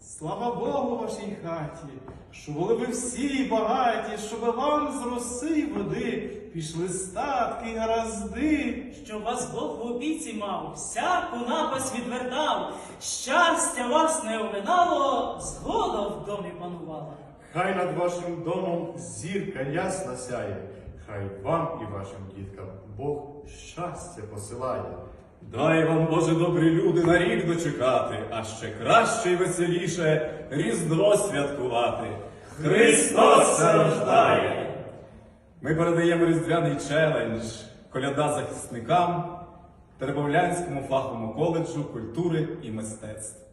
Слава Богу вашій хаті, що були ви всі багаті, щоб вам з роси й води пішли статки й гаразди. Щоб вас Бог в опіці мав, всяку напасть відвертав, щастя вас не оминало, згода в домі панувала. Хай над вашим домом зірка ясна сяє, хай вам і вашим діткам Бог щастя посилає. Дай вам, Боже, добрі люди, на рік дочекати, а ще краще й веселіше Різдво святкувати. Христос рождає! Ми передаємо різдвяний челендж коляда захисникам Теребовлянському фаховому коледжу культури і мистецтв.